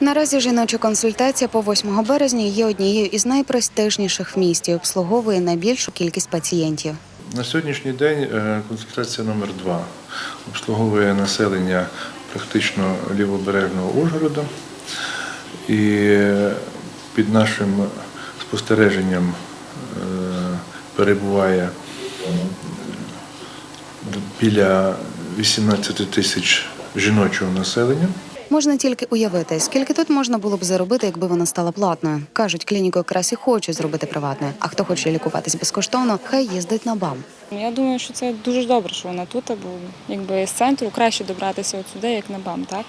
Наразі жіноча консультація по 8 березня є однією із найпрестижніших в місті. Обслуговує найбільшу кількість пацієнтів. На сьогоднішній день е, консультація номер 2 обслуговує населення практично лівобережного Ужгорода. І е, під нашим спостереженням е, перебуває біля 18 тисяч жіночого населення. Можна тільки уявити, скільки тут можна було б заробити, якби вона стала платною. кажуть, клініку якраз і хочуть зробити приватною. А хто хоче лікуватись безкоштовно, хай їздить на БАМ. Я думаю, що це дуже добре, що вона тут, бо якби з центру краще добратися от сюди, як на БАМ, так?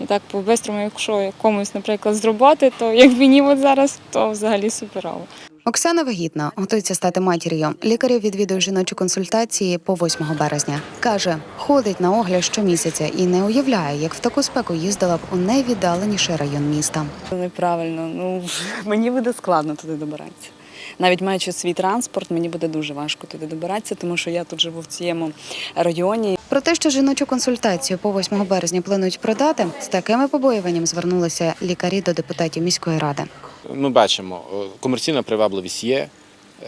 І так по-бистрому, якщо комусь, наприклад, з роботи, то як мені от зараз, то взагалі суперово. Оксана вагітна, готується стати матір'ю. Лікарів відвідує жіночі консультації по 8 березня. Каже, ходить на огляд щомісяця і не уявляє, як в таку спеку їздила б у найвіддаленіший район міста. Неправильно. Ну мені буде складно туди добиратися. Навіть маючи свій транспорт, мені буде дуже важко туди добиратися, тому що я тут живу в цьому районі. Про те, що жіночу консультацію по 8 березня планують продати, з такими побоюванням звернулися лікарі до депутатів міської ради. Ми бачимо, е, комерційна привабливість є.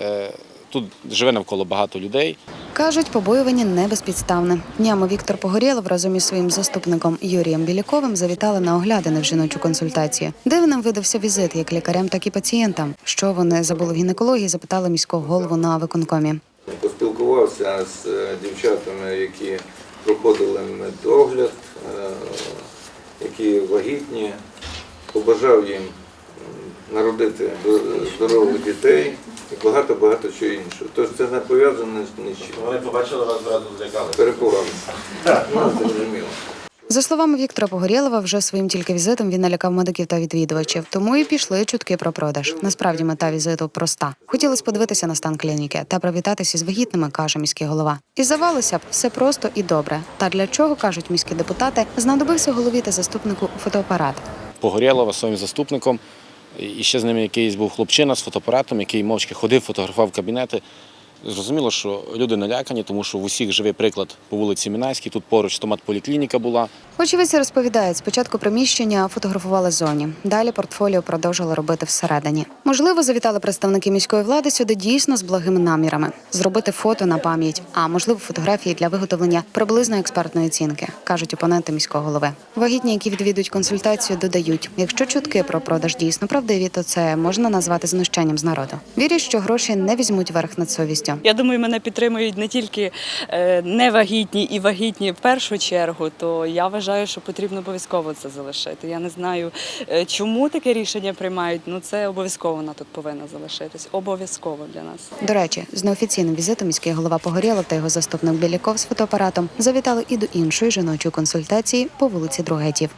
е, Тут живе навколо багато людей. Кажуть, побоювання не безпідставне. Днями Віктор Погорєлов разом із своїм заступником Юрієм Біліковим завітали на оглядини в жіночу консультацію. Дивним видався візит як лікарям, так і пацієнтам. Що вони забули в гінекології, запитали міського голову на виконкомі. Поспілкувався з е, дівчатами, які проходили медогляд, які вагітні, побажав їм народити здорових дітей і багато-багато чого іншого. Тож це не пов'язане з нічим. Вони побачили вас зразу злякали. Перепугалися. Ну, зрозуміло. За словами Віктора Погорєлова, вже своїм тільки візитом він налякав медиків та відвідувачів. Тому і пішли чутки про продаж. Насправді мета візиту проста. Хотілося подивитися на стан клініки та привітатися з вагітними, каже міський голова. І здавалося б, все просто і добре. Та для чого кажуть міські депутати, знадобився голові та заступнику фотоапарат. Погорєлова своїм заступником. І ще з ними якийсь був хлопчина з фотоапаратом, який мовчки ходив, фотографував кабінети. Зрозуміло, що люди налякані, тому що в усіх живий приклад по вулиці Мінайській. Тут поруч стоматполіклініка була. Очевидці розповідають, спочатку приміщення фотографували ззовні, далі портфоліо продовжили робити всередині. Можливо, завітали представники міської влади сюди дійсно з благими намірами зробити фото на пам'ять, а можливо, фотографії для виготовлення приблизної експертної оцінки, кажуть опоненти міського голови. Вагітні, які відвідують консультацію, додають: якщо чутки про продаж дійсно правдиві, то це можна назвати знущанням з народу. Вірять, що гроші не візьмуть верх над совістю. Я думаю, мене підтримують не тільки е, невагітні і вагітні в першу чергу, то я вважаю, що потрібно обов'язково це залишити. Я не знаю, е, чому таке рішення приймають. Ну це обов'язково вона тут повинна залишитись. Обов'язково для нас. До речі, з неофіційним візитом міський голова Погорєлов та його заступник Біляков з фотоапаратом завітали і до іншої жіночої консультації по вулиці Другетів.